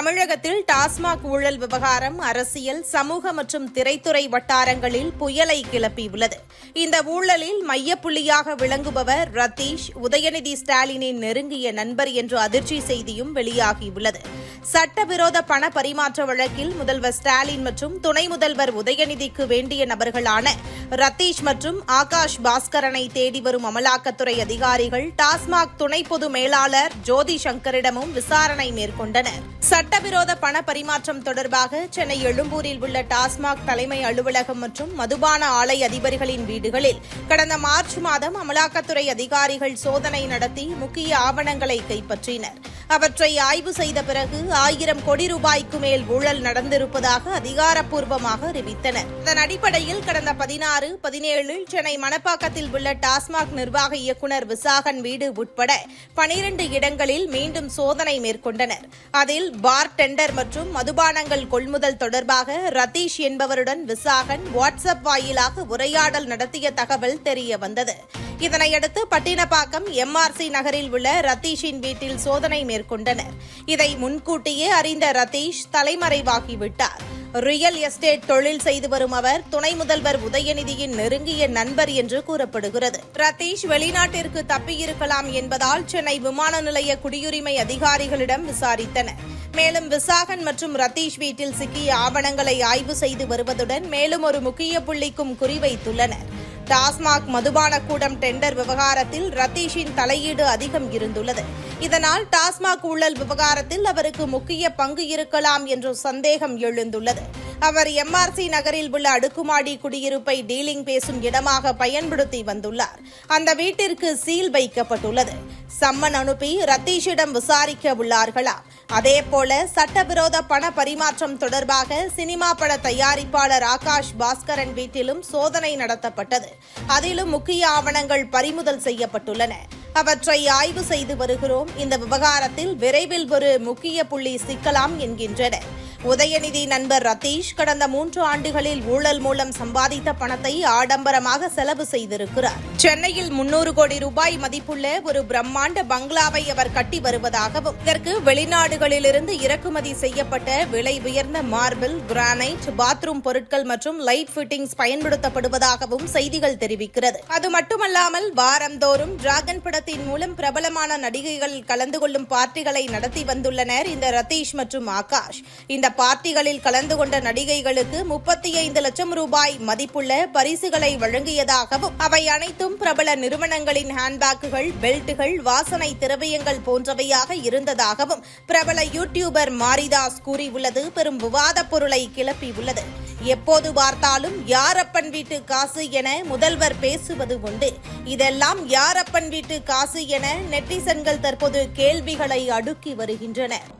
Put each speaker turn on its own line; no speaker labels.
தமிழகத்தில் டாஸ்மாக் ஊழல் விவகாரம் அரசியல் சமூக மற்றும் திரைத்துறை வட்டாரங்களில் புயலை கிளப்பியுள்ளது. இந்த ஊழலில் மையப்புள்ளியாக விளங்குபவர் ரத்தீஷ் உதயநிதி ஸ்டாலினின் நெருங்கிய நண்பர் என்ற அதிர்ச்சி செய்தியும் வெளியாகியுள்ளது. சட்டவிரோத பண பரிமாற்ற வழக்கில் முதல்வர் ஸ்டாலின் மற்றும் துணை முதல்வர் உதயநிதிக்கு வேண்டிய நபர்களான ரத்தீஷ் மற்றும் ஆகாஷ் பாஸ்கரனை தேடி வரும் அமலாக்கத்துறை அதிகாரிகள் டாஸ்மாக் துணை பொது மேலாளர் ஜோதி சங்கரிடமும் விசாரணை மேற்கொண்டனர். சட்டவிரோத பண பரிமாற்றம் தொடர்பாக சென்னை எழும்பூரில் உள்ள டாஸ்மாக் தலைமை அலுவலகம் மற்றும் மதுபான ஆலை அதிபர்களின் வீடுகளில் கடந்த மார்ச் மாதம் அமலாக்கத்துறை அதிகாரிகள் சோதனை நடத்தி முக்கிய ஆவணங்களை கைப்பற்றினர். அவற்றை ஆய்வு செய்த பிறகு ஆயிரம் கோடி ரூபாய்க்கு மேல் ஊழல் நடந்திருப்பதாக அதிகாரப்பூர்வமாக அறிவித்தனர். அதன் அடிப்படையில் கடந்த பதினாறு பதினேழில் சென்னை மணப்பாக்கத்தில் உள்ள டாஸ்மாக் நிர்வாக இயக்குநர் விசாகன் வீடு உட்பட பனிரண்டு இடங்களில் மீண்டும் சோதனை மேற்கொண்டனர். அதில் பார் டெண்டர் மற்றும் மதுபானங்கள் கொள்முதல் தொடர்பாக ரதீஷ் என்பவருடன் விசாகன் வாட்ஸ்அப் வாயிலாக உரையாடல் நடத்திய தகவல் தெரிய வந்தது. இதனையடுத்து பட்டினப்பாக்கம் எம்ஆர்சி நகரில் உள்ள ரத்தீஷின் வீட்டில் சோதனை மேற்கொண்டனர். இதை முன்கூட்டியே அறிந்த ரத்தீஷ் தலைமறைவாகிவிட்டார். ரியல் எஸ்டேட் தொழில் செய்து வரும் அவர் துணை முதல்வர் உதயநிதியின் நெருங்கிய நண்பர் என்று கூறப்படுகிறது. ரத்தீஷ் வெளிநாட்டிற்கு தப்பியிருக்கலாம் என்பதால் சென்னை விமான நிலைய குடியுரிமை அதிகாரிகளிடம் விசாரித்தனர். மேலும் விசாகன் மற்றும் ரத்தீஷ் வீட்டில் சிக்கிய ஆவணங்களை ஆய்வு செய்து வருவதுடன் மேலும் ஒரு முக்கிய புள்ளிக்கும் குறிவைத்துள்ளனர். டாஸ்மாக் மதுபான கூடம் டெண்டர் விவகாரத்தில் ரத்தீஷின் தலையீடு அதிகம் இருந்துள்ளது. இதனால் டாஸ்மாக் ஊழல் விவகாரத்தில் அவருக்கு முக்கிய பங்கு இருக்கலாம் என்ற சந்தேகம் எழுந்துள்ளது. அவர் எம்ஆர்சி நகரில் உள்ள அடுக்குமாடி குடியிருப்பை டீலிங் பேசும் இடமாக பயன்படுத்தி வந்துள்ளார். அந்த வீட்டிற்கு சீல் வைக்கப்பட்டுள்ளது. சம்மன் அனுப்பி ரத்தீஷிடம் விசாரிக்க உள்ளார்களா? அதேபோல சட்டவிரோத பண பரிமாற்றம் தொடர்பாக சினிமா பட தயாரிப்பாளர் ஆகாஷ் பாஸ்கரன் வீட்டிலும் சோதனை நடத்தப்பட்டது. அதிலும் முக்கிய ஆவணங்கள் பறிமுதல் செய்யப்பட்டுள்ளன. அவற்றை ஆய்வு செய்து வருகிறோம். இந்த விவகாரத்தில் விரைவில் ஒரு முக்கிய புள்ளி சிக்கலாம் என்கின்றனர். உதயநிதி நண்பர் ரத்தீஷ் கடந்த மூன்று ஆண்டுகளில் ஊழல் மூலம் சம்பாதித்த பணத்தை ஆடம்பரமாக செலவு செய்திருக்கிறார். சென்னையில் முன்னூறு கோடி ரூபாய் மதிப்புள்ள ஒரு பிரம்மாண்ட பங்களாவை அவர் கட்டி வருவதாகவும் இதற்கு வெளிநாடுகளிலிருந்து இறக்குமதி செய்யப்பட்ட விலை உயர்ந்த மார்பிள் கிரானைட் பாத்ரூம் பொருட்கள் மற்றும் லைட் ஃபிட்டிங்ஸ் பயன்படுத்தப்படுவதாகவும் செய்திகள் தெரிவிக்கிறது. அது மட்டுமல்லாமல் வாரந்தோறும் டிராகன் படத்தின் மூலம் பிரபலமான நடிகைகள் கலந்து கொள்ளும் பார்ட்டிகளை நடத்தி வந்துள்ளனர் இந்த ரத்தீஷ் மற்றும் ஆகாஷ். இந்த பார்ட்டிகளில் கலந்து கொண்ட நடிகைகளுக்கு முப்பத்தி ஐந்து லட்சம் ரூபாய் மதிப்புள்ள பரிசுகளை வழங்கியதாகவும் அவை அனைத்தும் பிரபல நிறுவனங்களின் ஹேண்ட்பேக்குகள் பெல்ட்டுகள் வாசனை திரவியங்கள் போன்றவையாக இருந்ததாகவும் பிரபல யூடியூபர் மாரிதாஸ் கூறியுள்ளது. பெரும் விவாதப் பொருளை கிளப்பியுள்ளது. எப்போது பார்த்தாலும் யாரப்பன் வீட்டு காசு என முதல்வர் பேசுவது உண்டு. இதெல்லாம் யாரப்பன் வீட்டு காசு என நெட்டிசன்கள் தற்போது கேள்விகளை அடுக்கி வருகின்றனர்.